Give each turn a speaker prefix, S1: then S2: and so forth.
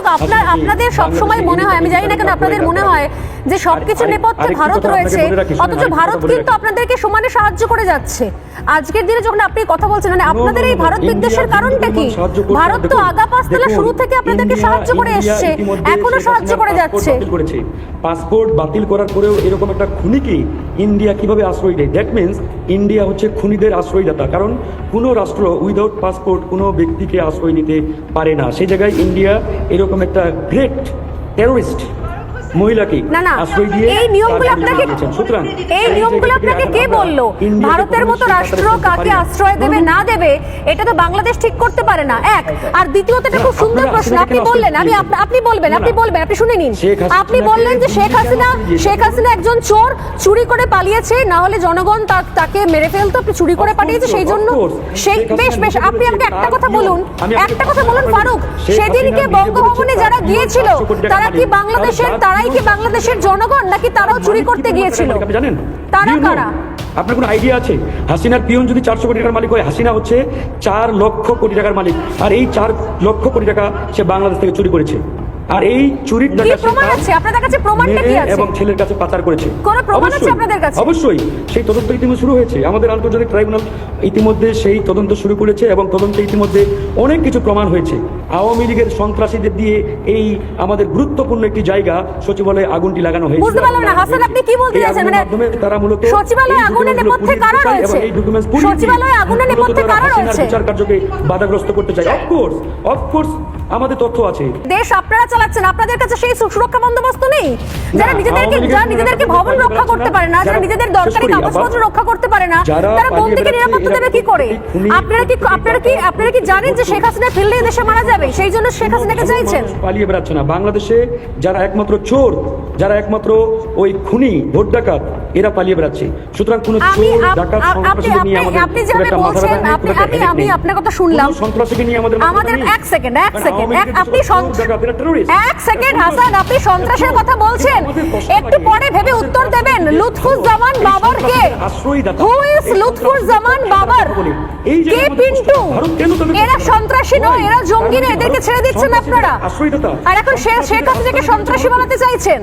S1: ফারুক আপনার আপনাদের সবসময় মনে হয় আমি জানি না কেন আপনাদের মনে হয় যে সবকিছু নেপথ্যে ভারত রয়েছে অথচ ভারত কিন্তু আপনাদেরকে সমানে সাহায্য করে যাচ্ছে। আজকের দিনে যখন আপনি কথা বলছেন মানে আপনাদের এই ভারত বিদ্বেষের কারণটা কি। ভারত তো আগা পাঁচতলা শুরু থেকে আপনাদেরকে সাহায্য করে এসছে।
S2: এখনও
S1: সাহায্য করে যাচ্ছে।
S2: পাসপোর্ট বাতিল করার পরেও এরকম একটা খুনিকে ইন্ডিয়া কীভাবে আশ্রয় দেয়? দ্যাট মিন্স ইন্ডিয়া হচ্ছে খুনিদের আশ্রয়দাতা। কারণ কোনো রাষ্ট্র উইদাউট পাসপোর্ট কোনো ব্যক্তিকে আশ্রয় নিতে পারে না। সেই জায়গায় ইন্ডিয়া এরকম একটা গ্রেট টেরোরিস্ট মহিলাকে
S1: না না এই নিয়মগুলো আপনাকে
S2: সুতরাং
S1: এই নিয়মগুলো আপনাকে কে বলল? ভারতের মতো রাষ্ট্র কাকে আশ্রয় দেবে না দেবে এটা তো বাংলাদেশ ঠিক করতে পারে না। এক আর দ্বিতীয়ত এটা খুব সুন্দর প্রশ্ন আপনি বললেন আমি আপনি বলবেন আপনি বলবেন আপনি শুনে নিন। আপনি বললেন যে শেখ হাসিনা শেখ হাসিনা একজন চোর চুরি করে পালিয়েছে না হলে জনগণ তাকে মেরে ফেলতো আপনি চুরি করে পাঠিয়েছে সেই জন্য. সেই বেশ বেশ আপনি আমাকে একটা কথা বলুন। একটা কথা বলুন ফারুক সেদিনকে বঙ্গভবনে যারা গিয়েছিল তারা কি বাংলাদেশের
S2: তার
S1: তারাই কি বাংলাদেশের জনগণ নাকি তারাও চুরি করতে গিয়েছিল?
S2: আপনি জানেন?
S1: তারা? কারা?
S2: আপনার কোনো আইডিয়া আছে? হাসিনার পিয়ন যদি চারশো কোটি টাকার মালিক হয় হাসিনা হচ্ছে চার লক্ষ কোটি টাকার মালিক। আর এই চার লক্ষ কোটি টাকা সে বাংলাদেশ থেকে চুরি করেছে। আর এই চুরির টাকা
S1: প্রমাণ আছে আপনাদের কাছে প্রমাণটা কি আছে
S2: এবং ছেলের কাছে পাচার করেছে
S1: কোনো প্রমাণ আছে আপনাদের কাছে?
S2: অবশ্যই সেই তদন্ত ইতিমধ্যে শুরু হয়েছে আমাদের আন্তর্জাতিক ট্রাইব্যুনাল ইতিমধ্যে সেই তদন্ত শুরু করেছে এবং তদন্তে ইতিমধ্যে অনেক কিছু প্রমাণ হয়েছে আওয়ামী লীগের সন্ত্রাসীদের দিয়ে এই আমাদের গুরুত্বপূর্ণ একটি জায়গা সচিবালয়ে আগুনটি লাগানো হয়েছে
S1: বুঝতে পারলাম না, হাসান, আপনি কি বলতে চাইছেন? মানে
S2: তারা মূলত
S1: সচিবালয়ে আগুনের নেপথ্যে কারা
S2: দিতে চায় এবং
S1: রয়েছে?
S2: এই documents পুড়িয়ে
S1: সচিবালয়ে আগুনের নেপথ্যে কারা রয়েছে?
S2: বিচার কার্যকে বাধাগ্রস্ত করতে চায় অফকোর্স অফকোর্স আমাদের তথ্য আছে
S1: দেশ আপনারা চালাচ্ছেন আপনাদের কাছে সেই সুরক্ষা বন্দোবস্ত নেই? যারা নিজেদেরকে যারা নিজেদেরকে ভবন রক্ষা করতে পারে না যারা নিজেদের দরকারি কাগজপত্র রক্ষা করতে পারে না তারা বন্দিকে নিরাপত্তা দেবে কি করে? আপনারা কি আপনারা কি আপনারা কি জানেন যে শেখ হাসিনা ফিরলে দেশে মারা যাবে? সেই জন্য শেখ হাসিনাকে চাইছেন?
S2: পালিয়ে বেড়াচ্ছে না। বাংলাদেশে যারা একমাত্র চোর যারা একমাত্র ওই খুনি ভোট ডাকাত এরা পালিয়ে বেড়াচ্ছে। সুতরাং কোন চোর ডাকাত সন্ত্রাসীকে নিয়ে
S1: আপনি
S2: আমাদের
S1: আপনি যেভাবে বলছেন আপনি আপনি আমি আপনার কথা শুনলাম।
S2: সন্ত্রাসীকে নিয়ে আমাদের
S1: আমাদের এক সেকেন্ড এক সেকেন্ড আপনি
S2: যেসব
S1: সন-
S2: চোর ডাকাত, এরা terrorist।
S1: এক সেকেন্ড হাসান আপনি সন্ত্রাসের কথা বলছেন। একটু পরে ভেবে উত্তর দেবেন লুৎফুল
S2: জামান
S1: বাবার কে। Who is Lutfuz
S2: Zaman
S1: Babar? কে পিন্টু? এরা সন্ত্রাসী নয় এরা জঙ্গি নয় এদেরকে ছেড়ে দিচ্ছেন আপনারা। আর এখন সে শেখ হাসিনাকে সন্ত্রাসী বানাতে চাইছেন।